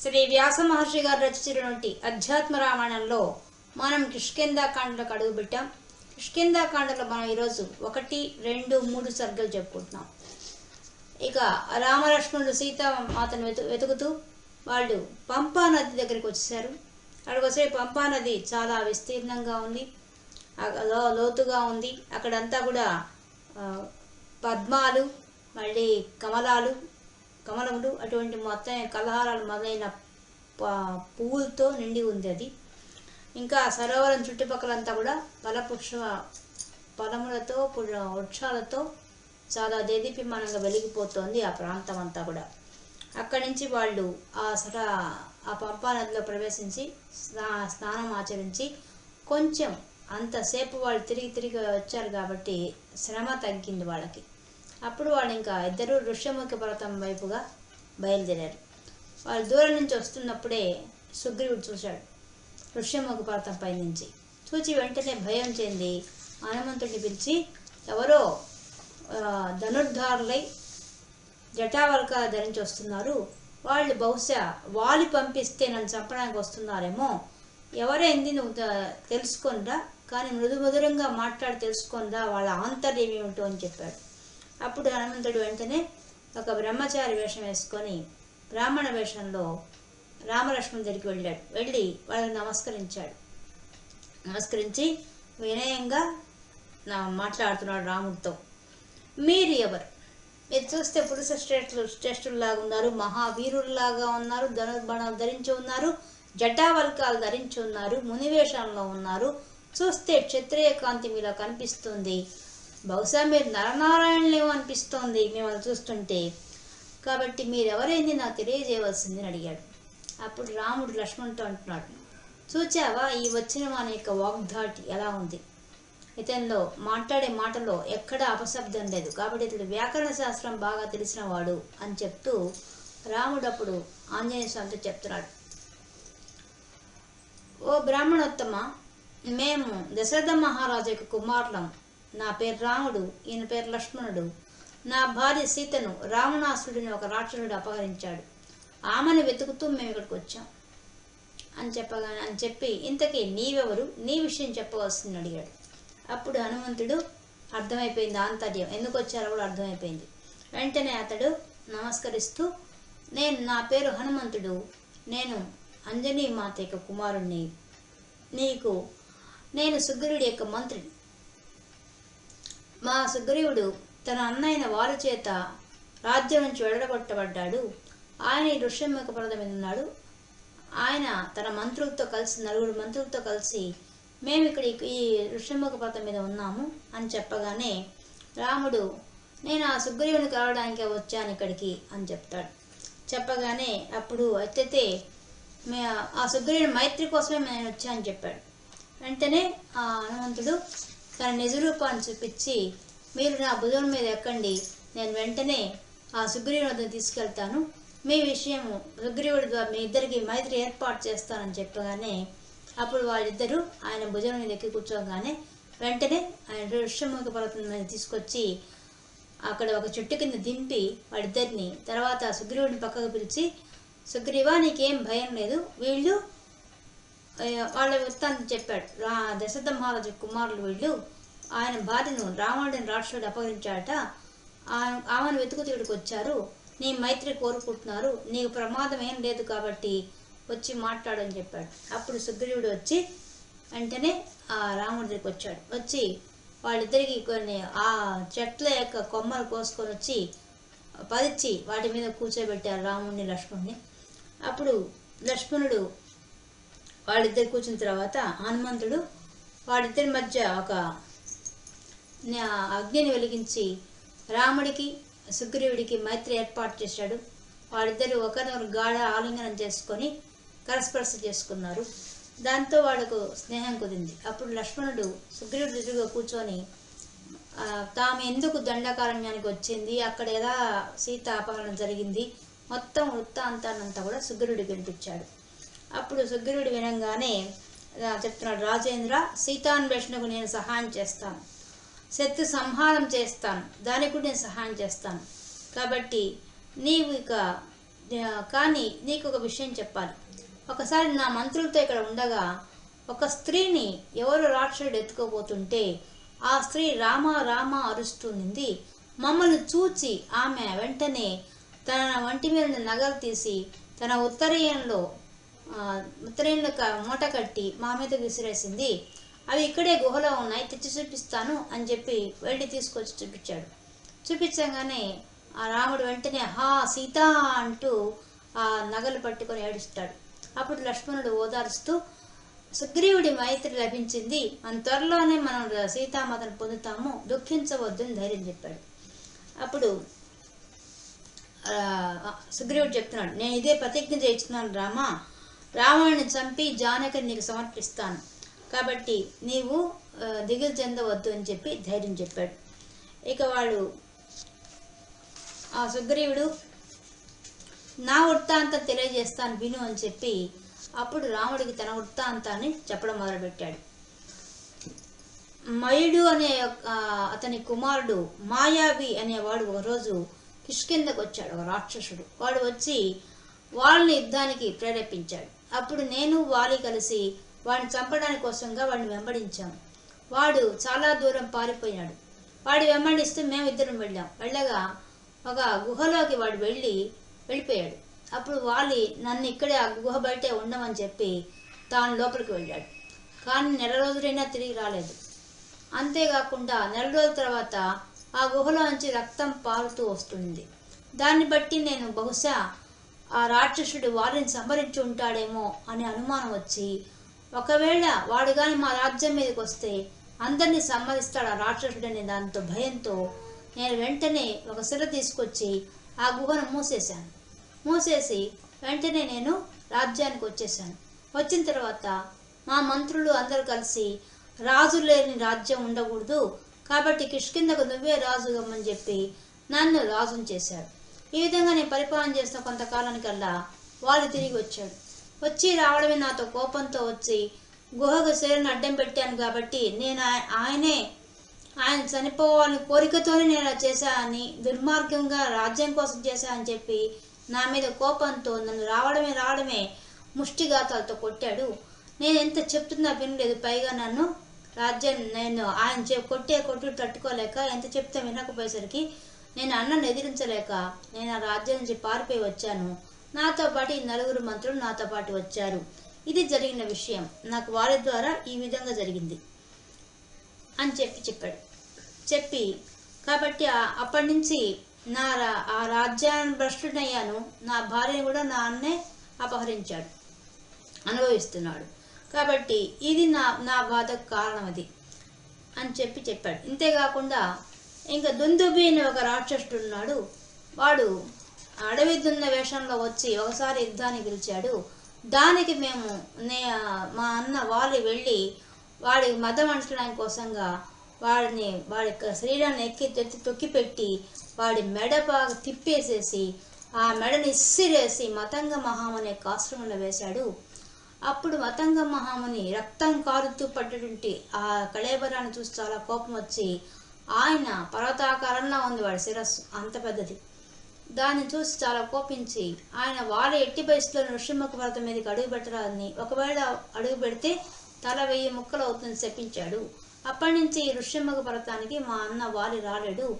శ్రీ వ్యాస మహర్షి గారు రచించినటువంటి అధ్యాత్మ రామాయణంలో మనం కిష్కిందాకాండలకు అడుగు పెట్టాం. కిష్కిందాకాండలో మనం ఈరోజు ఒకటి రెండు మూడు సర్గలు చెప్పుకుంటున్నాం. ఇక రామలక్ష్మణుడు సీతామాతను వెతు వెతుకుతూ వాళ్ళు పంపా నది దగ్గరికి వచ్చేసారు అక్కడికి వస్తే పంపా నది చాలా విస్తీర్ణంగా ఉంది. లోతుగా ఉంది. అక్కడంతా కూడా పద్మాలు మళ్ళీ కమలాలు కమలములు అటువంటి మొత్తం కలహారాలు మొదలైన ప- పువ్వులతో నిండి ఉంది అది. ఇంకా సరోవరం చుట్టుపక్కలంతా కూడా ఫలపుష్ప ఫలములతో వృక్షాలతో చాలా దేదీప్యమానంగా వెలిగిపోతోంది ఆ ప్రాంతం అంతా కూడా. అక్కడి నుంచి వాళ్ళు ఆ సర ఆ పంపా నదిలో ప్రవేశించి స్నా స్నానం ఆచరించి కొంచెం అంతసేపు వాళ్ళు తిరిగి తిరిగి వచ్చారు కాబట్టి శ్రమ తగ్గింది వాళ్ళకి. అప్పుడు వాళ్ళు ఇంకా ఇద్దరు ఋష్యముఖ పర్వతం వైపుగా బయలుదేరారు. వాళ్ళు దూరం నుంచి వస్తున్నప్పుడే సుగ్రీవుడు చూశాడు ఋష్యముఖ పర్వతం పై నుంచి చూచి వెంటనే భయం చెంది హనుమంతుడిని పిలిచి ఎవరో ధనుర్ధారులై జటావల్క ధరించి వస్తున్నారు. వాళ్ళు బహుశా వాలి పంపిస్తే నన్ను చంపడానికి వస్తున్నారేమో. ఎవరైంది నువ్వు త- తెలుసుకొనిరా. కానీ మృదు మధురంగా మాట్లాడి తెలుసుకొనిరా. వాళ్ళ ఆంతర్యం ఏమిటో అని చెప్పాడు. అప్పుడు హనుమంతుడు వెంటనే ఒక బ్రహ్మచారి వేషం వేసుకొని బ్రాహ్మణ వేషంలో రామలక్ష్మణ్ దగ్గరికి వెళ్ళాడు. వెళ్ళి వాళ్ళని నమస్కరించాడు. నమస్కరించి వినయంగా నా మాట్లాడుతున్నాడు రాముడితో. మీరు ఎవరు? మీరు చూస్తే పురుష శ్రేష్ఠులు శ్రేష్ఠుల్లాగా ఉన్నారు మహావీరుల్లాగా ఉన్నారు ధనుర్బాణాలు ధరించి ఉన్నారు జటావల్కాలు ధరించి ఉన్నారు మునివేషంలో ఉన్నారు. చూస్తే క్షత్రియ కాంతి మీలో కనిపిస్తుంది. బహుశా మీరు నరనారాయణలేమో అనిపిస్తోంది మిమ్మల్ని చూస్తుంటే? కాబట్టి మీరెవరైంది నాకు తెలియజేయవలసింది అని అడిగాడు. అప్పుడు రాముడు లక్ష్మణ్తో అంటున్నాడు చూచావా ఈ వచ్చిన వాని యొక్క వాగ్ధాటి ఎలా ఉంది? ఇతనిలో మాట్లాడే మాటలో ఎక్కడ అపశబ్దం లేదు. కాబట్టి ఇతడు వ్యాకరణ శాస్త్రం బాగా తెలిసిన వాడు అని చెప్తూ రాముడు అప్పుడు ఆంజనేయ స్వామితో చెప్తున్నాడు. ఓ బ్రాహ్మణోత్తమ మేము దశరథ మహారాజు యొక్క కుమారులం. నా పేరు రాముడు ఈయన పేరు లక్ష్మణుడు. నా భార్య సీతను రావణాసుడిని ఒక రాక్షసుడు అపహరించాడు. ఆమెను వెతుకుతూ మేము ఇక్కడికి వచ్చాం. అని చెప్పగా అని చెప్పి ఇంతకీ నీవెవరు? నీ విషయం చెప్పవలసింది అడిగాడు. అప్పుడు హనుమంతుడు అర్థమైపోయింది ఆంతర్యం. ఎందుకు వచ్చారో కూడా అర్థమైపోయింది. వెంటనే అతడు నమస్కరిస్తూ నేను నా పేరు హనుమంతుడు. నేను అంజనీ మాత యొక్క కుమారుణ్ణి. నీకు నేను సుగ్రీవుడి యొక్క మంత్రిని. మా సుగ్రీవుడు తన అన్నైన వారి చేత రాజ్యం నుంచి వెళ్ళగొట్టబడ్డాడు ఆయన ఈ ఋష్యముఖ పర్వతం మీద ఉన్నాడు ఆయన తన మంత్రులతో కలిసి నలుగురు మంత్రులతో కలిసి మేము ఇక్కడ ఈ- ఈ పర్వతం మీద ఉన్నాము అని చెప్పగానే రాముడు నేను ఆ సుగ్రీవుని కలవడానికే వచ్చాను ఇక్కడికి అని చెప్తాడు. చెప్పగానే అప్పుడు అయితే మే ఆ సుగ్రీవుని మైత్రి కోసమే నేను వచ్చాను చెప్పాడు. వెంటనే ఆ హనుమంతుడు తన నిజరూపాన్ని చూపించి మీరు నా భుజం మీద ఎక్కండి. నేను వెంటనే ఆ సుగ్రీవుని వద్దకు తీసుకెళ్తాను. మీ విషయము సుగ్రీవుడి ద్వారా మీ ఇద్దరికి మైత్రి ఏర్పాటు చేస్తానని చెప్పగానే అప్పుడు వాళ్ళిద్దరూ ఆయన భుజం మీద ఎక్కి కూర్చోగానే వెంటనే ఆయన ఋషముఖ పర్వతం మీద తీసుకొచ్చి అక్కడ ఒక చెట్టు కింద దింపి వాడిద్దరిని తర్వాత సుగ్రీవుడిని పక్కకు పిలిచి సుగ్రీవా నీకేం భయం లేదు. వీళ్ళు వాళ్ళ వృత్తాంతం చెప్పాడు. రా దశరథ మహారాజు కుమారులు వీళ్ళు. ఆయన భార్యను రావణుడిని రాక్షసుడు అపహరించాట ఆమెను వెతుకుతూ వచ్చారు. నీ మైత్రి కోరుకుంటున్నారు. నీకు ప్రమాదం ఏం లేదు కాబట్టి వచ్చి మాట్లాడని చెప్పాడు. అప్పుడు సుగ్రీవుడు వచ్చి వెంటనే ఆ రాముడి దగ్గరికి వచ్చాడు. వచ్చి వాళ్ళిద్దరికి కొన్ని ఆ చెట్ల యొక్క కొమ్మలు కోసుకొని వచ్చి పరిచి వాటి మీద కూర్చోబెట్టారు రాముడిని లక్ష్మణ్ణి అప్పుడు లక్ష్మణుడు వాళ్ళిద్దరు కూర్చున్న తర్వాత హనుమంతుడు వాళ్ళిద్దరి మధ్య ఒక అగ్నిని వెలిగించి రాముడికి సుగ్రీవుడికి మైత్రి ఏర్పాటు చేశాడు. వాళ్ళిద్దరు ఒకరినొకరు గాఢ ఆలింగనం చేసుకొని కరస్పర్శ చేసుకున్నారు. దాంతో వాళ్ళకు స్నేహం కుదింది. అప్పుడు లక్ష్మణుడు సుగ్రీవుడి ఎదురుగా కూర్చొని తాము ఎందుకు దండకారణ్యానికి వచ్చింది? అక్కడ ఎలా సీత అపహరణ జరిగింది? మొత్తం వృత్తాంతాన్నంతా కూడా సుగ్రీవుడికి వినిపించాడు. అప్పుడు సుగ్రీవుడు వినంగానే చెప్తున్నాడు రాజేంద్ర సీతాన్వేషణకు నేను సహాయం చేస్తాను. శత్రు సంహారం చేస్తాను. దానికి కూడా నేను సహాయం చేస్తాను. కాబట్టి నీవు ఇక కానీ నీకు ఒక విషయం చెప్పాలి. ఒకసారి నా మంత్రులతో ఇక్కడ ఉండగా ఒక స్త్రీని ఎవరు రాక్షసుడు ఎత్తుకోబోతుంటే ఆ స్త్రీ రామ రామ అరుస్తుంది మమ్మల్ని చూచి ఆమె వెంటనే తన వంటి మీద నగలు తీసి తన ఉత్తరీయంలో ఆ, మూట కట్టి మా మీద విసిరేసింది. అవి ఇక్కడే గుహలో ఉన్నాయి తెచ్చి చూపిస్తాను అని చెప్పి వెళ్ళి తీసుకొచ్చి చూపించాడు. చూపించగానే ఆ రాముడు వెంటనే హా సీత అంటూ ఆ నగలు పట్టుకొని ఏడుస్తాడు. అప్పుడు లక్ష్మణుడు ఓదారుస్తూ సుగ్రీవుడి మైత్రి లభించింది. మన త్వరలోనే మనం సీతామాతను పొందుతాము. దుఃఖించవద్దు అని ధైర్యం చెప్పాడు. అప్పుడు సుగ్రీవుడు చెప్తున్నాడు నేను ఇదే ప్రతిజ్ఞ చేస్తున్నాను రామ. రావణుని చంపి జానకిని నీకు సమర్పిస్తాను. కాబట్టి నీవు దిగులు చెందవద్దు అని చెప్పి ధైర్యం చెప్పాడు. ఇక వాడు ఆ సుగ్రీవుడు నా వృత్తాంతం తెలియజేస్తాను విను అని చెప్పి అప్పుడు రాముడికి తన వృత్తాంతాన్ని చెప్పడం మొదలుపెట్టాడు. మయుడు అనే అతని కుమారుడు మాయావి అనేవాడు ఒకరోజు కిష్కిందకు వచ్చాడు ఒక రాక్షసుడు. వాడు వచ్చి వాళ్ళని యుద్ధానికి ప్రేరేపించాడు. అప్పుడు నేను వాలి కలిసి వాడిని చంపడానికి కోసంగా వాడిని వెంబడించాం. వాడు చాలా దూరం పారిపోయాడు వాడు వెంబడిస్తూ మేము ఇద్దరం వెళ్ళాం. వెళ్ళగా ఒక గుహలోకి వాడు వెళ్ళి వెళ్ళిపోయాడు. అప్పుడు వాలి నన్ను ఇక్కడే ఆ గుహ బయటే ఉండమని చెప్పి తాను లోపలికి వెళ్ళాడు. కానీ నెల రోజులైనా తిరిగి రాలేదు. అంతేకాకుండా నెల రోజుల తర్వాత ఆ గుహలో నుంచి రక్తం పారుతూ వస్తుంది. దాన్ని బట్టి నేను బహుశా ఆ రాక్షసుడు వారిని సంహరించి ఉంటాడేమో అనే అనుమానం వచ్చి ఒకవేళ వాడు కానీ మా రాజ్యం మీదకి వస్తే అందరినీ సంహరిస్తాడు ఆ రాక్షసుడు అనే దాంతో భయంతో నేను వెంటనే ఒక శిల తీసుకొచ్చి ఆ గుహను మూసేశాను. మూసేసి వెంటనే నేను రాజ్యానికి వచ్చేసాను వచ్చిన తర్వాత మా మంత్రులు అందరూ కలిసి రాజు లేని రాజ్యం ఉండకూడదు కాబట్టి కిష్కిందకు నువ్వే రాజుగమ్మని చెప్పి నన్ను రాజును చేశాడు ఈ విధంగా నేను పరిపాలన చేసిన కొంతకాలానికల్లా వాళ్ళు తిరిగి వచ్చాడు. వచ్చి రావడమే నాతో కోపంతో వచ్చి గుహకు సేరను అడ్డం పెట్టాను కాబట్టి నేను ఆయ- ఆయనే ఆయన చనిపోవాలని కోరికతోనే నేను అలా చేశానని దుర్మార్గంగా రాజ్యం కోసం చేశానని చెప్పి నా మీద కోపంతో నన్ను రావడమే రావడమే ముష్టిఘాతాలతో కొట్టాడు. నేను ఎంత చెప్తున్నా వినలేదు. పైగా నన్ను రాజ్యం నేను ఆయన చే కొట్టే కొట్టు తట్టుకోలేక ఎంత చెప్తే వినకపోయేసరికి నేను అన్నను ఎదిరించలేక నేను ఆ రాజ్యం నుంచి పారిపోయి వచ్చాను. నాతో పాటు ఈ నలుగురు మంత్రులు నాతో పాటు వచ్చారు. ఇది జరిగిన విషయం. నాకు వారి ద్వారా ఈ విధంగా జరిగింది అని చెప్పి చెప్పాడు. చెప్పి కాబట్టి అప్పటి నుంచి నా రా- ఆ రాజ్యాన్ని భ్రష్టుడయ్యాను. నా భార్యను కూడా నా అన్నే అపహరించాడు. అనుభవిస్తున్నాడు. కాబట్టి ఇది నా నా బాధకు కారణం అది అని చెప్పి చెప్పాడు. ఇంతేకాకుండా ఇంకా దుందుబి అనే ఒక రాక్షసుడు ఉన్నాడు. వాడు అడవి దున్న వేషంలో వచ్చి ఒకసారి యుద్ధాన్ని పిలిచాడు. దానికి మేము నే మా అన్న వాళ్ళు వెళ్ళి వాడి మదం అంచడానికి కోసంగా వాడిని వాడి యొక్క శరీరాన్ని ఎక్కి తెత్తి తొక్కిపెట్టి వాడి మెడ బాగా తిప్పేసేసి ఆ మెడని ఇస్సిరేసి మతంగ మహామనే ఆశ్రమంలో వేశాడు. అప్పుడు మతంగ మహాముని రక్తం కారుతూ పడ్డటువంటి ఆ కళేబరాన్ని చూసి చాలా కోపం వచ్చి ఆయన పర్వతాకారంలో ఉంది వాడి శిరస్సు. అంత పెద్దది. దాన్ని చూసి చాలా కోపించి ఆయన వాళ్ళ ఎట్టి వయసులో నృసింహకు పర్వతం మీదకి అడుగు పెట్టరాదని ఒకవేళ అడుగు పెడితే తల వెయ్యి ముక్కలు అవుతుందని చెప్పించాడు అప్పటి నుంచి ఈ ఋష్యముఖ పర్వతానికి మా అన్న వాలి రాలేడు.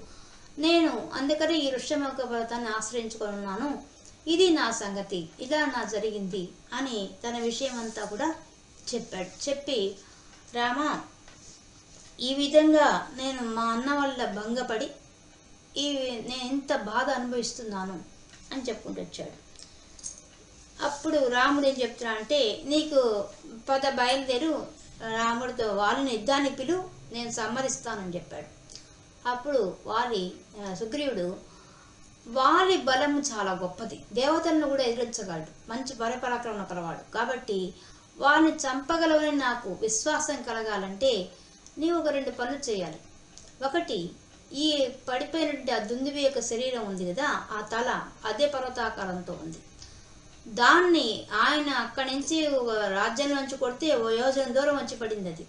నేను అందుకని ఈ ఋష్యముఖ పర్వతాన్ని ఆశ్రయించుకున్నాను ఇది నా సంగతి. ఇలా నా జరిగింది అని తన విషయం అంతా కూడా చెప్పాడు. చెప్పి రామా ఈ విధంగా నేను మా అన్న వల్ల భంగపడి ఈ నేను ఎంత బాధ అనుభవిస్తున్నాను అని చెప్పుకుంటూ వచ్చాడు. అప్పుడు రాముడు ఏం చెప్తున్నా అంటే నీకు పద బయలుదేరు రాముడితో వాళ్ళని యుద్ధాన్ని పిలు నేను సమ్మరిస్తానని చెప్పాడు. అప్పుడు వారి సుగ్రీవుడు వారి బలం చాలా గొప్పది. దేవతలను కూడా ఎదిరించగలడు. మంచి పరపరాక్రమణ కలవాడు. కాబట్టి వారిని చంపగలవని నాకు విశ్వాసం కలగాలంటే నీవు ఒక రెండు పనులు చేయాలి. ఒకటి ఈ పడిపోయినటువంటి ఆ దుందువి యొక్క శరీరం ఉంది కదా ఆ తల అదే పర్వతాకారంతో ఉంది. దాన్ని ఆయన అక్కడి నుంచి ఒక రాజ్యం నుంచి కొడితే ఓ యోజన దూరం వచ్చి పడింది అది.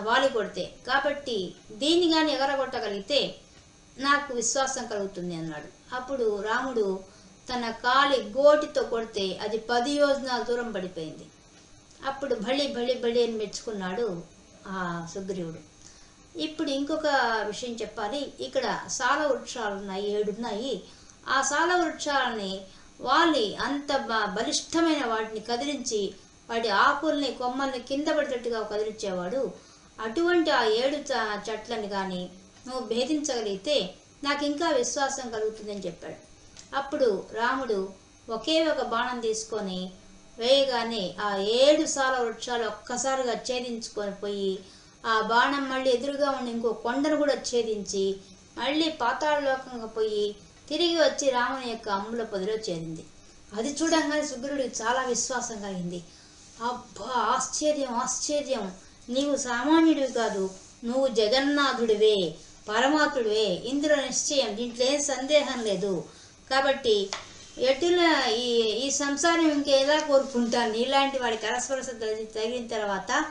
వాలి కొడితే. కాబట్టి దీన్ని కానీ ఎగరగొట్టగలిగితే నాకు విశ్వాసం కలుగుతుంది అన్నాడు. అప్పుడు రాముడు తన కాలి గోటితో కొడితే అది పది యోజనాల దూరం పడిపోయింది. అప్పుడు భళి భళి భళి అని మెచ్చుకున్నాడు సుగ్రీవుడు. ఇప్పుడు ఇంకొక విషయం చెప్పాలి. ఇక్కడ సాల వృక్షాలు ఉన్నాయి ఏడు ఉన్నాయి. ఆ సాల వృక్షాలని వాలి అంత బ- బలిష్టమైన వాటిని కదిలించి వాటి ఆకుల్ని కొమ్మల్ని కింద పడేటట్టుగా కదిలించేవాడు. అటువంటి ఆ ఏడు చ- కానీ నువ్వు భేదించగలిగితే నాకు ఇంకా విశ్వాసం కలుగుతుందని చెప్పాడు. అప్పుడు రాముడు ఒకే ఒక బాణం తీసుకొని వేయగానే ఆ ఏడు సాల వృక్షాలు ఒక్కసారిగా ఛేదించుకొని పోయి ఆ బాణం మళ్ళీ ఎదురుగా ఉన్న ఇంకో కొండను కూడా ఛేదించి మళ్ళీ పాతాళలోకంగా పోయి తిరిగి వచ్చి రాముని యొక్క అమ్ముల పొదిలో చేరింది అది చూడంగానే సుగ్రుడికి చాలా విశ్వాసం కలిగింది. అబ్బా ఆశ్చర్యం ఆశ్చర్యం! నీవు సామాన్యుడివి కాదు నువ్వు జగన్నాథుడివే పరమాత్ముడివే ఇందులో నిశ్చయం దీంట్లో ఏం సందేహం లేదు. కాబట్టి ఎటుల ఈ ఈ సంసారం ఇంకేలా కోరుకుంటాను? ఇలాంటి వాడి కరస్పరస తగిలిన తర్వాత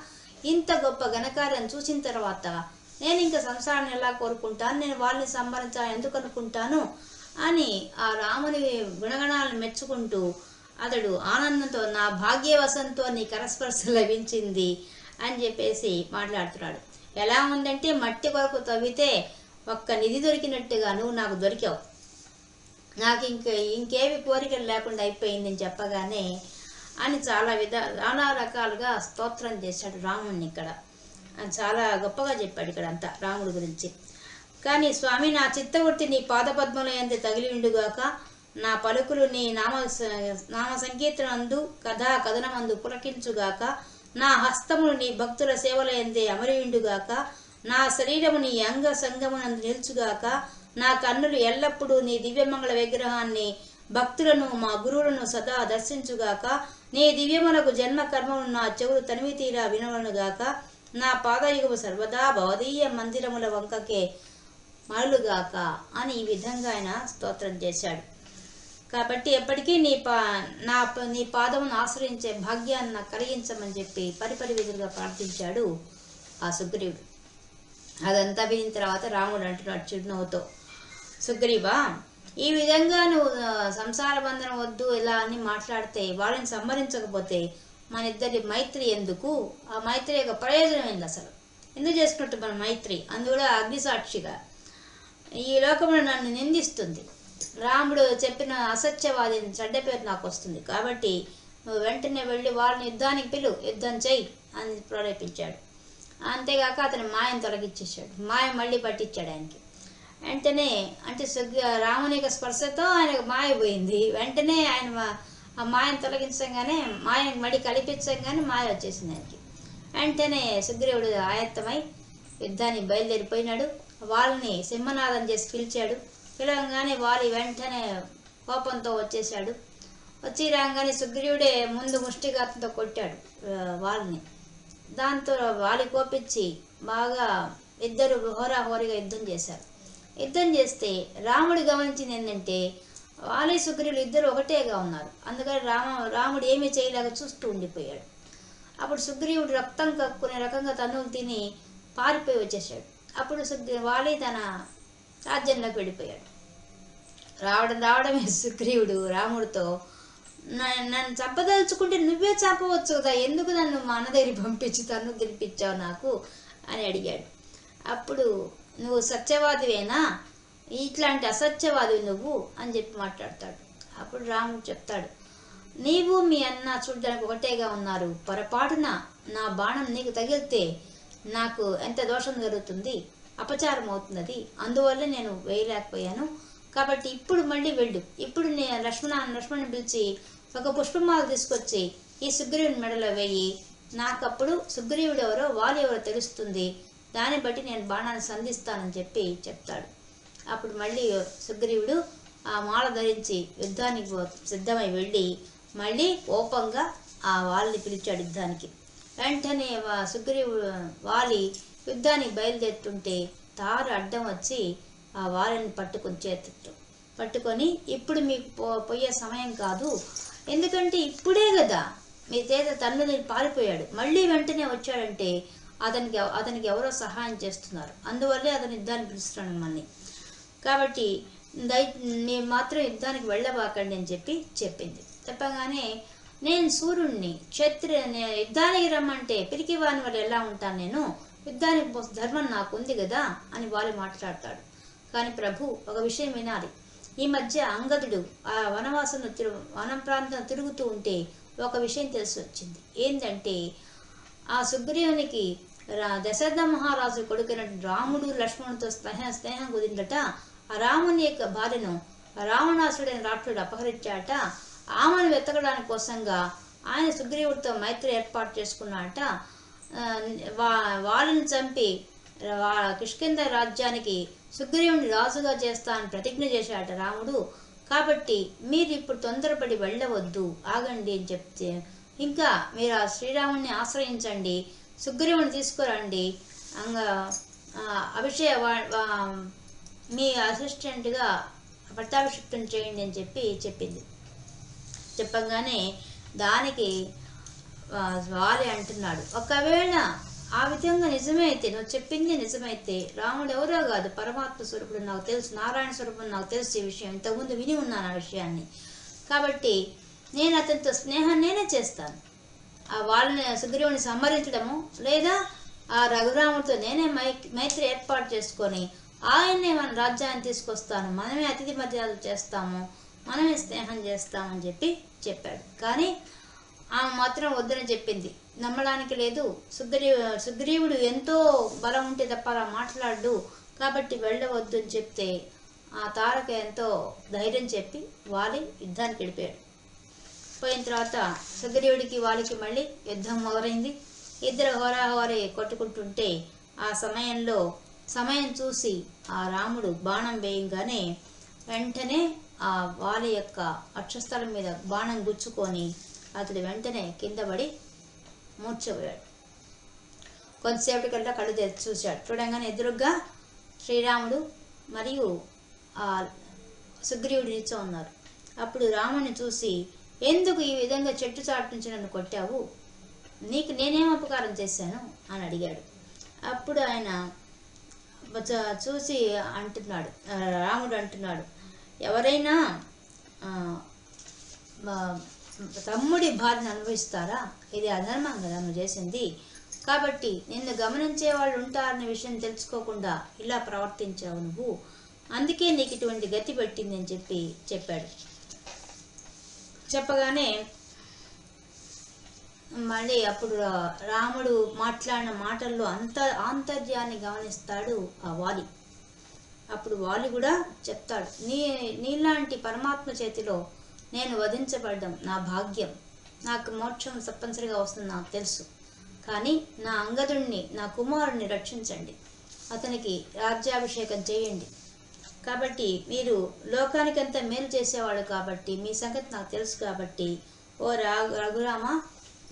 ఇంత గొప్ప ఘనకార్యం చూసిన తర్వాత నేను ఇంకా సంసారాన్ని ఎలా కోరుకుంటాను? నేను వాళ్ళని సంబరించాలని ఎందుకు అనుకుంటాను? అని ఆ రాముని గుణగణాలను మెచ్చుకుంటూ అతడు ఆనందంతో నా భాగ్యవశంతో నీ కరస్పర్శ లభించింది అని చెప్పేసి మాట్లాడుతున్నాడు. ఎలా ఉందంటే మట్టి కొరకు తవ్వితే ఒక్క నిధి దొరికినట్టుగా నువ్వు నాకు దొరికావు. నాకు ఇంక ఇంకేవి కోరికలు లేకుండా అయిపోయిందని చెప్పగానే అని చాలా విధ చాలా రకాలుగా స్తోత్రం చేశాడు రాముడిని ఇక్కడ. అని చాలా గొప్పగా చెప్పాడు ఇక్కడ అంతా రాముడి గురించి. కానీ స్వామి నా చిత్తవృత్తి నీ పాదపద్మలో ఎంత తగిలి ఉండుగాక నా పలుకులు నీ నామ నామ సంకీర్తనందు కథా కథనమందు పులకించుగాక నా హస్తములు నీ భక్తుల సేవల ఎందే అమరియుండుగాక నా శరీరము నీ అంగ సంగమునందు నిలుచుగాక నా కన్నులు ఎల్లప్పుడూ నీ దివ్యమంగళ విగ్రహాన్ని భక్తులను మా గురువులను సదా దర్శించుగాక. నీ దివ్యములకు జన్మ కర్మను నా చెవులు తనివి తీరా వినవనుగాక నా పాదయుగము సర్వదా భవదీయ మందిరముల వంకకే మరలుగాక అని ఈ విధంగా ఆయన స్తోత్రం చేశాడు. కాబట్టి ఎప్పటికీ నీ పా నా నీ పాదమును ఆశ్రయించే భాగ్యాన్ని నాకు కలిగించమని చెప్పి పరిపరి విధులుగా ప్రార్థించాడు ఆ సుగ్రీవుడు. అదంతా విని తర్వాత రాముడు అంటున్నాడు చిరునవ్వుతో సుగ్రీవా ఈ విధంగా నువ్వు సంసార బంధనం వద్దు ఇలా అని మాట్లాడితే వాళ్ళని సంహరించకపోతే మన ఇద్దరి మైత్రి ఎందుకు? ఆ మైత్రి యొక్క ప్రయోజనం ఏంది అసలు? ఎందుకు చేసుకున్నట్టు మన మైత్రి అందువల్ల అగ్నిసాక్షిగా ఈ లోకంలో నన్ను నిందిస్తుంది. రాముడు చెప్పిన అసత్యవాది చెడ్డ పేరు నాకు వస్తుంది. కాబట్టి నువ్వు వెంటనే వెళ్ళి వాళ్ళని యుద్ధానికి పిలు యుద్ధం చెయ్యి అని ప్రేరేపించాడు. అంతేగాక అతని మాయను తొలగించేశాడు. మాయ మళ్ళీ పట్టించాడు ఆయనకి. వెంటనే అంటే సుగ్రీ రాముని యొక్క స్పర్శతో ఆయనకు మాయ పోయింది వెంటనే ఆయన మా- ఆ మాయను తొలగించగానే మాయను మళ్ళీ కల్పించగానే మాయ వచ్చేసింది ఆయనకి. వెంటనే సుగ్రీవుడు ఆయత్తమై యుద్ధాన్ని బయలుదేరిపోయినాడు. వాళ్ళని సింహనాదం చేసి పిలిచాడు. పిలవగానే వాలి వెంటనే కోపంతో వచ్చేసాడు వచ్చి రాగానే సుగ్రీవుడే ముందు ముష్టిఘాతంతో కొట్టాడు వాళ్ళని. దాంతో వాలి కోపించి బాగా ఇద్దరు హోరాహోరీగా యుద్ధం చేశారు. యుద్ధం చేస్తే రాముడు గమనించింది ఏంటంటే వాలి సుగ్రీవులు ఇద్దరు ఒకటేగా ఉన్నారు. అందుకని రామ రాముడు ఏమీ చేయలేక చూస్తూ ఉండిపోయాడు. అప్పుడు సుగ్రీవుడు రక్తం కక్కునే రకంగా తను తిని పారిపోయి వచ్చేసాడు అప్పుడు సుగ్రీ వాలి తన రాజ్యంలోకి వెళ్ళిపోయాడు. రావడం రావడమే సుగ్రీవుడు రాముడితో నన్ను చంపదలుచుకుంటే నువ్వే చంపవచ్చు కదా ఎందుకు నన్ను మా అన్న దగ్గరికి పంపించి తను తినిపించావు నాకు? అని అడిగాడు. అప్పుడు నువ్వు సత్యవాదివేనా? ఇట్లాంటి అసత్యవాదివి నువ్వు అని చెప్పి మాట్లాడతాడు. అప్పుడు రాముడు చెప్తాడు నీవు మీ అన్న చూడడానికి ఒకటేగా ఉన్నారు. పొరపాటున నా బాణం నీకు తగిలితే నాకు ఎంత దోషం జరుగుతుంది? అపచారం అవుతున్నది. అందువల్ల నేను వేయలేకపోయాను. కాబట్టి ఇప్పుడు మళ్ళీ వెళ్ళు. ఇప్పుడు నేను లక్ష్మణ లక్ష్మణ్ని పిలిచి ఒక పుష్పమాల తీసుకొచ్చి ఈ సుగ్రీవుని మెడలో వేయి. నాకప్పుడు సుగ్రీవుడు ఎవరో వాలి ఎవరో తెలుస్తుంది. దాన్ని బట్టి నేను బాణాన్ని సంధిస్తానని చెప్పి చెప్తాడు. అప్పుడు మళ్ళీ సుగ్రీవుడు ఆ మాల ధరించి యుద్ధానికి సిద్ధమై వెళ్ళి మళ్ళీ కోపంగా ఆ వాళ్ళని పిలిచాడు యుద్ధానికి. వెంటనే వా- సుగ్రీవుడు వాలి యుద్ధానికి బయలుదేరుతుంటే తారు అడ్డం వచ్చి ఆ వారిని పట్టుకొని చేతితో పట్టుకొని ఇప్పుడు మీకు పో పోయే సమయం కాదు. ఎందుకంటే ఇప్పుడే కదా మీ చేత తన్ను పారిపోయాడు. మళ్ళీ వెంటనే వచ్చాడంటే అతనికి అతనికి ఎవరో సహాయం చేస్తున్నారు. అందువల్లే అతను యుద్ధాన్ని పిలుస్తున్నాడు మిమ్మల్ని. కాబట్టి దయ నేను మాత్రం యుద్ధానికి వెళ్ళబాకండి అని చెప్పి చెప్పింది. చెప్పగానే నేను సూర్యుడిని క్షత్రి నే- యుద్ధానికి రమ్మంటే పిరికి వాని వాళ్ళు ఎలా ఉంటాను నేను? యుద్ధానికి ధర్మం నాకు ఉంది కదా అని వాళ్ళు మాట్లాడతాడు. కానీ ప్రభు ఒక విషయం వినాలి. ఈ మధ్య అంగదుడు ఆ వనవాసంలో తిరు వనం ప్రాంతం తిరుగుతూ ఉంటే ఒక విషయం తెలిసి వచ్చింది ఏంటంటే ఆ సుగ్రీవునికి దశరథ మహారాజు కొడుకున రాముడు లక్ష్మణుడితో స్నేహ స్నేహం కుదిరిందట ఆ రాముని యొక్క భార్యను రావణాసుడైన రాక్షుడు అపహరించాట. ఆమెను వెతకడానికి కోసంగా ఆయన సుగ్రీవుడితో మైత్రి ఏర్పాటు చేసుకున్నాట. వా- వాళ్ళని చంపి వా- కిష్కింద రాజ్యానికి సుగ్రీవుని రాజుగా చేస్తానని ప్రతిజ్ఞ చేశాట రాముడు. కాబట్టి మీరు ఇప్పుడు తొందరపడి వెళ్ళవద్దు. ఆగండి అని చెప్తే ఇంకా మీరు ఆ శ్రీరాముని ఆశ్రయించండి. సుగ్రీవుని తీసుకురండి. అంగా అభిషేక వా- మీ అసిస్టెంట్గా పట్టాభిషిక్తం చేయండి అని చెప్పి చెప్పింది. చెప్పగానే దానికి వాలి అంటున్నాడు. ఒకవేళ ఆ విధంగా నిజమైతే నువ్వు చెప్పింది నిజమైతే రాముడు ఎవరో కాదు పరమాత్మ స్వరూపుడు నాకు తెలుసు నారాయణ స్వరూపుడు నాకు తెలుసు ఈ విషయం. ఇంతకుముందు విని ఉన్నాను ఆ విషయాన్ని. కాబట్టి నేను అతనితో స్నేహం నేనే చేస్తాను. వాళ్ళని సుగ్రీవుని సంహరించడము లేదా ఆ రఘురాముడితో నేనే మై మైత్రి ఏర్పాటు చేసుకొని ఆయన్నే మన రాజ్యాన్ని తీసుకొస్తాను. మనమే అతిథి మర్యాదలు చేస్తాము. మనమే స్నేహం చేస్తామని చెప్పి చెప్పాడు. కానీ ఆమె మాత్రం వద్దని చెప్పింది. నమ్మడానికి లేదు. సుగ్రీవ సుగ్రీవుడు ఎంతో బలం ఉంటే తప్ప అలా మాట్లాడు కాబట్టి వెళ్ళవద్దు అని చెప్తే ఆ తారక ఎంతో ధైర్యం చెప్పి వాలి యుద్ధానికి వెళ్ళిపోయాడు. పోయిన తర్వాత సుగ్రీవుడికి వాళ్ళకి మళ్ళీ యుద్ధం మొదలైంది. ఇద్దరు హోరాహోరీ కొట్టుకుంటుంటే ఆ సమయంలో సమయం చూసి ఆ రాముడు బాణం వేయంగానే వెంటనే ఆ వాలి యొక్క అక్షస్థలం మీద బాణం గుచ్చుకొని అతడు వెంటనే కింద పడి మూర్చపోయాడు. కొంతసేపటికల్లా కళ్ళు తెరిచి చూశాడు. చూడంగానే ఎదురుగ్గా శ్రీరాముడు మరియు ఆ సుగ్రీవుడు నిల్చో ఉన్నారు అప్పుడు రాముని చూసి ఎందుకు ఈ విధంగా చెట్టు చాటు నుంచి నన్ను కొట్టావు? నీకు నేనేం అపకారం చేశాను? అని అడిగాడు. అప్పుడు ఆయన చూసి అంటున్నాడు. రాముడు అంటున్నాడు. ఎవరైనా తమ్ముడి బాధను అనుభవిస్తారా? ఇది అధర్మం కదా నువ్వు చేసింది. కాబట్టి నిన్ను గమనించే వాళ్ళు ఉంటారనే విషయం తెలుసుకోకుండా ఇలా ప్రవర్తించావు నువ్వు. అందుకే నీకు ఇటువంటి గతి పెట్టిందని చెప్పి చెప్పాడు. చెప్పగానే మళ్ళీ అప్పుడు రాముడు మాట్లాడిన మాటల్లో అంత ఆంతర్యాన్ని గమనిస్తాడు ఆ వాలి. అప్పుడు వాలి కూడా చెప్తాడు నీ నీలాంటి పరమాత్మ చేతిలో నేను వధించబడ్డం నా భాగ్యం. నాకు మోక్షం తప్పనిసరిగా వస్తుంది నాకు తెలుసు. కానీ నా అంగదుణ్ణి నా కుమారుడిని రక్షించండి. అతనికి రాజ్యాభిషేకం చేయండి. కాబట్టి మీరు లోకానికంతా మేలు చేసేవాడు కాబట్టి మీ సంగతి నాకు తెలుసు కాబట్టి ఓ రఘురామ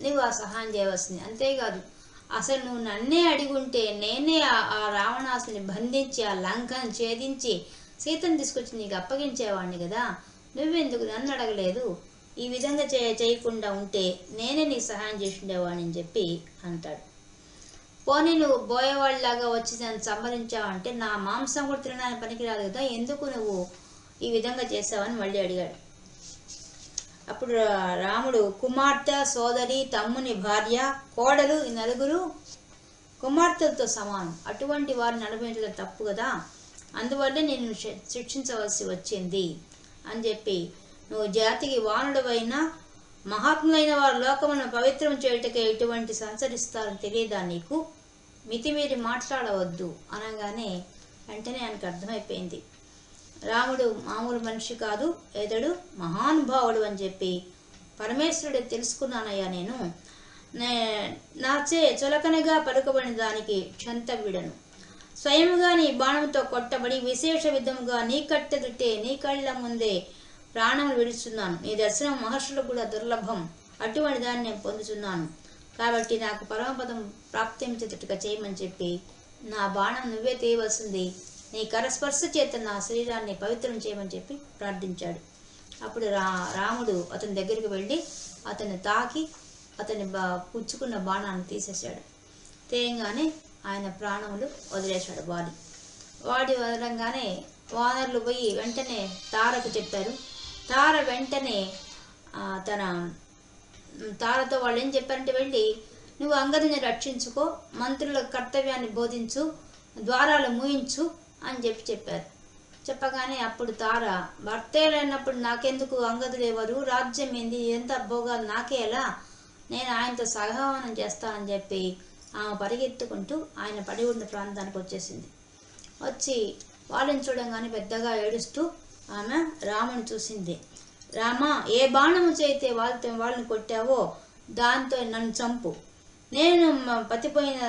నువ్వు ఆ సహాయం చేయవలసింది. అంతేకాదు అసలు నువ్వు నన్నే అడిగుంటే నేనే ఆ- రావణాసుని బంధించి ఆ లంకను ఛేదించి సీతను తీసుకొచ్చి నీకు అప్పగించేవాడిని కదా? నువ్వెందుకు నన్ను అడగలేదు? ఈ విధంగా చేయ చేయకుండా ఉంటే నేనే నీకు సహాయం చేసి ఉండేవాడిని అని చెప్పి అంటాడు. పోనీ నువ్వు బోయేవాళ్ళలాగా వచ్చి నన్ను సంహరించావంటే నా మాంసం కూడా తినడానికి పనికిరాదు కదా ఎందుకు నువ్వు ఈ విధంగా చేసావని మళ్ళీ అడిగాడు. అప్పుడు రాముడు కుమార్తె సోదరి తమ్ముని భార్య కోడలు ఈ నలుగురు కుమార్తెలతో సమానం. అటువంటి వారిని అనుభవించడం తప్పు కదా. అందువల్లే నేను శిక్షించవలసి వచ్చింది అని చెప్పి నువ్వు జాతికి వానుడవైనా మహాత్ములైన వారు లోకమును పవిత్రం చేయుటకే ఎటువంటి సంచరిస్తారని తెలియదా నీకు? మితిమీరి మాట్లాడవద్దు అనగానే వెంటనే ఆయనకు అర్థమైపోయింది. రాముడు మామూలు మనిషి కాదు ఎదడు మహానుభావుడు అని చెప్పి పరమేశ్వరుడు తెలుసుకున్నానయ్యా నేను. నే- నాచే చులకనగా పలుకబడిన దానికి క్షంతవ్యుడను స్వయముగా నీ బాణంతో కొట్టబడి విశేష విధముగా నీ కట్టెదుటే నీ కళ్ళ ముందే ప్రాణములు విడుస్తున్నాను నీ దర్శనం మహర్షులకు కూడా దుర్లభం. అటువంటి దాన్ని నేను పొందుతున్నాను కాబట్టి నాకు పరమపదం ప్రాప్తించేటట్టుగా చేయమని చెప్పి నా బాణం నువ్వే తీయవలసింది. నీ కరస్పర్శ చేత నా శరీరాన్ని పవిత్రం చేయమని చెప్పి ప్రార్థించాడు. అప్పుడు రా రాముడు అతని దగ్గరికి వెళ్ళి అతన్ని తాకి అతని బా పుచ్చుకున్న బాణాన్ని తీసేశాడు. తేయంగానే ఆయన ప్రాణములు వదిలేశాడు వాడి వాడి వదలంగానే వానరులు పోయి వెంటనే తారకు చెప్పారు. తార వెంటనే తన తారతో వాళ్ళు ఏం చెప్పారంటే వెళ్ళి నువ్వు అంగదిని రక్షించుకో మంత్రుల కర్తవ్యాన్ని బోధించు ద్వారాలు మూయించు అని చెప్పి చెప్పారు. చెప్పగానే అప్పుడు తార భర్తే లేనప్పుడు నాకెందుకు అంగదుడు ఎవరు రాజ్యం ఏంది? ఎంత భోగాలు నాకే ఎలా? నేను ఆయనతో సహవానం చేస్తానని చెప్పి ఆమె పరిగెత్తుకుంటూ ఆయన పడి ఉన్న ప్రాంతానికి వచ్చేసింది. వచ్చి వాళ్ళని చూడంగానే పెద్దగా ఏడుస్తూ ఆమె రాముని చూసింది. రామ ఏ బాణము చేయితే వాళ్ళతో వాళ్ళని కొట్టావో దాంతో నన్ను చంపు. నేను పతిపోయిన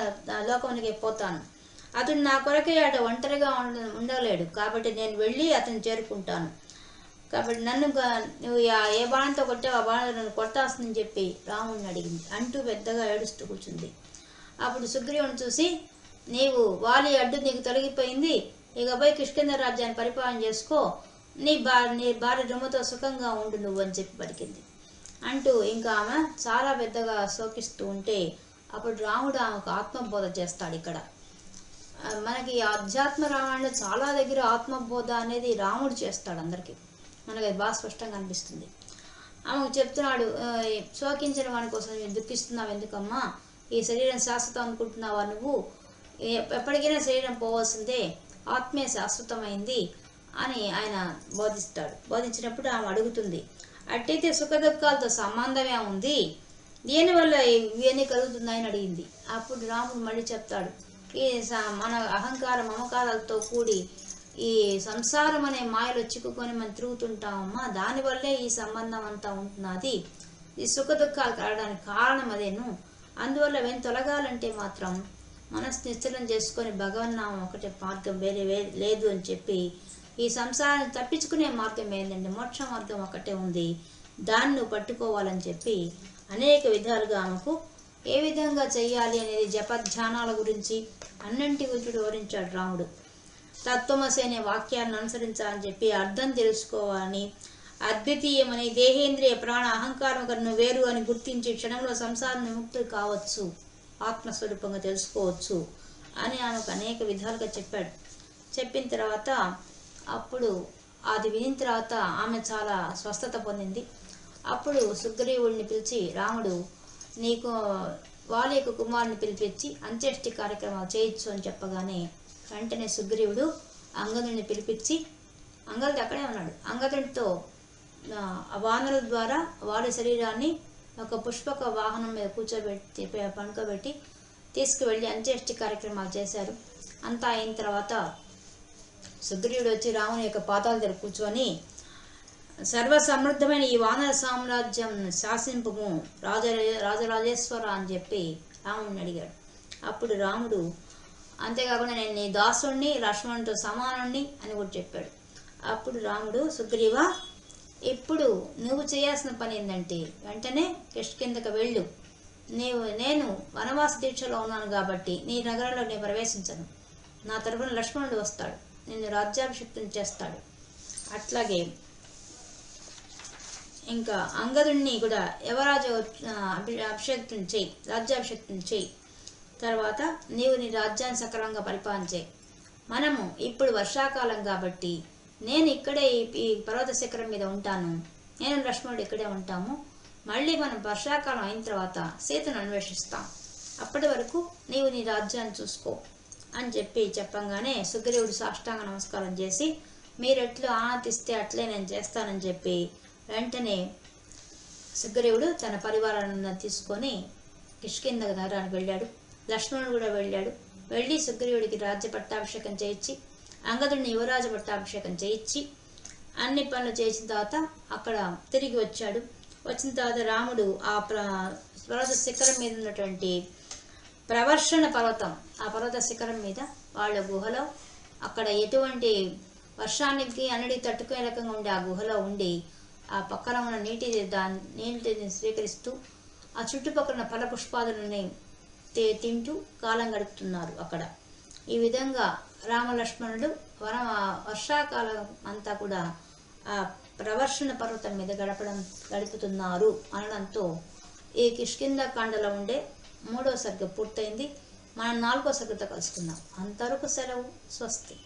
లోకానికి పోతాను. అతడు నా కొరకే అట ఒంటరిగా ఉండ ఉండలేడు. కాబట్టి నేను వెళ్ళి అతను చేరుకుంటాను. కాబట్టి నన్ను నువ్వు ఏ బాణంతో కొట్టావు ఆ బాణంతో నన్ను కొట్టాల్సిందని చెప్పి రాముడిని అడిగింది. అంటూ పెద్దగా ఏడుస్తూ కూర్చుంది. అప్పుడు సుగ్రీవుని చూసి నీవు వాలి అడ్డు నీకు తొలగిపోయింది. ఇక పోయి కిష్కింద రాజ్యాన్ని పరిపాలన చేసుకో. నీ భార్య నీ భార్య రుమతో సుఖంగా ఉండు నువ్వు అని చెప్పి పలికింది. అంటూ ఇంకా ఆమె చాలా పెద్దగా శోకిస్తూ ఉంటే అప్పుడు రాముడు ఆమెకు ఆత్మబోధ చేస్తాడు ఇక్కడ. మనకి ఈ రామాయణంలో చాలా దగ్గర ఆత్మబోధ అనేది రాముడు చేస్తాడు అందరికీ. మనకి అది బాగా స్పష్టంగా అనిపిస్తుంది. ఆమెకు చెప్తున్నాడు శోకించిన వాని కోసం నేను దుఃఖిస్తున్నావు ఎందుకమ్మా? ఈ శరీరం శాశ్వతం అనుకుంటున్నావా నువ్వు? ఎప్పటికైనా శరీరం పోవాల్సిందే. ఆత్మీయ శాశ్వతమైంది. అని ఆయన బోధిస్తాడు. బోధించినప్పుడు ఆమె అడుగుతుంది అట్టయితే సుఖ దుఃఖాలతో సంబంధమే ఉంది? దీనివల్ల ఇవన్నీ కలుగుతున్నాయని అడిగింది. అప్పుడు రాముడు మళ్ళీ చెప్తాడు ఈ స- మన అహంకార మమకారాలతో కూడి ఈ సంసారం అనే మాయలో చిక్కుకొని మనం తిరుగుతుంటామమ్మా దానివల్లే ఈ సంబంధం అంతా ఉంటున్నది. ఈ సుఖ దుఃఖాలు కలగడానికి కారణం అదేను. అందువల్ల వెన్ తొలగాలంటే మాత్రం మనసు నిశ్చలం చేసుకొని భగవన్నామం ఒకటే మార్గం వేరే లేదు అని చెప్పి ఈ సంసారాన్ని తప్పించుకునే మార్గం ఏంటంటే మోక్ష మార్గం ఒకటే ఉంది. దాన్ని పట్టుకోవాలని చెప్పి అనేక విధాలుగా ఆమెకు ఏ విధంగా చేయాలి అనేది జపధ్యానాల గురించి అన్నింటి గురించి వివరించాడు రాముడు. తత్వమసి అనే వాక్యాన్ని అనుసరించాలని చెప్పి అర్థం తెలుసుకోవాలని అద్వితీయమని దేహేంద్రియ ప్రాణ అహంకారం కన్నా వేరు అని గుర్తించి క్షణంలో సంసారం విముక్తులు కావచ్చు ఆత్మస్వరూపంగా తెలుసుకోవచ్చు అని ఆమెకు అనేక విధాలుగా చెప్పాడు. చెప్పిన తర్వాత అప్పుడు అది వినిన తర్వాత ఆమె చాలా స్వస్థత పొందింది. అప్పుడు సుగ్రీవుడిని పిలిచి రాముడు నీకు వాళ్ళ యొక్క కుమారుని పిలిపించి అంత్యేష్టి కార్యక్రమాలు చేయొచ్చు అని చెప్పగానే వెంటనే సుగ్రీవుడు అంగదుడిని పిలిపించి అంగదుడు అక్కడే ఉన్నాడు. అంగదుడితో ఆ, వానరుల ద్వారా వారి శరీరాన్ని ఒక పుష్పక వాహనం మీద కూర్చోబెట్టి పనుకోబెట్టి తీసుకువెళ్ళి అంత్యేష్టి కార్యక్రమాలు చేశారు. అంతా అయిన తర్వాత సుగ్రీవుడు వచ్చి రాముని యొక్క పాతాల దగ్గర కూర్చొని సర్వసమృద్ధమైన ఈ వానర సామ్రాజ్యం శాసింపు రాజ రాజరాజేశ్వర అని చెప్పి రాముడిని అడిగాడు. అప్పుడు రాముడు అంతేకాకుండా నేను నీ దాసుణ్ణి లక్ష్మణుడితో సమానుణ్ణి అని కూడా చెప్పాడు. అప్పుడు రాముడు సుగ్రీవ ఇప్పుడు నువ్వు చేయాల్సిన పని ఏంటంటే వెంటనే కిష్కిందకు వెళ్ళు. నీవు నేను వనవాస దీక్షలో ఉన్నాను కాబట్టి నీ నగరంలో నేను ప్రవేశించను. నా తరఫున లక్ష్మణుడు వస్తాడు. నిన్ను రాజ్యాభిషిక్తం చేస్తాడు. అట్లాగే ఇంకా అంగదుణ్ణి కూడా యువరాజు అభిషేక్తం అభి- చేయి రాజ్యాభిషేక్తుని చేయి. తర్వాత నీవు నీ రాజ్యాన్ని సక్రమంగా పరిపాలన చేయి. మనము ఇప్పుడు వర్షాకాలం కాబట్టి నేను ఇక్కడే ఈ- ఈ పర్వత శిఖరం మీద ఉంటాను. నేను లక్ష్మణుడు ఇక్కడే ఉంటాము. మళ్ళీ మనం వర్షాకాలం అయిన తర్వాత సీతను అన్వేషిస్తాం. అప్పటి వరకు నీవు నీ రాజ్యాన్ని చూసుకో. అని చెప్పి చెప్పంగానే సుగ్రీవుడు సాష్టాంగ నమస్కారం చేసి మీరెట్లు ఆనందిస్తే అట్లే నేను చేస్తానని చెప్పి వెంటనే సుగ్రీవుడు తన పరివారాన్ని తీసుకొని కిష్కింద నగరానికి వెళ్ళాడు. లక్ష్మణుడు కూడా వెళ్ళాడు. వెళ్ళి సుగ్రీవుడికి రాజ్య పట్టాభిషేకం చేయించి అంగదుడిని యువరాజ పట్టాభిషేకం చేయించి అన్ని పనులు చేసిన తర్వాత అక్కడ తిరిగి వచ్చాడు. వచ్చిన తర్వాత రాముడు ఆ ప్ర పర్వత శిఖరం మీద ఉన్నటువంటి ప్రవర్షణ పర్వతం. ఆ పర్వత శిఖరం మీద వాళ్ళ గుహలో అక్కడ ఎటువంటి వర్షానికి అన్నడి తట్టుకునే రకంగా ఉండే ఆ గుహలో ఉండి ఆ పక్కన ఉన్న నీటి దాని నీటిని స్వీకరిస్తూ ఆ చుట్టుపక్కల ఉన్న ఫల పుష్పాదులని తింటూ కాలం గడుపుతున్నారు అక్కడ. ఈ విధంగా రామలక్ష్మణుడు వర వర్షాకాలం అంతా కూడా ఆ ప్రవర్షణ పర్వతం మీద గడపడం గడుపుతున్నారు అనడంతో ఈ కిష్కింద కాండలో ఉండే మూడో సర్గ పూర్తయింది. మనం నాలుగో సర్గతో కలుసుకుందాం. అంతవరకు సెలవు. స్వస్తి.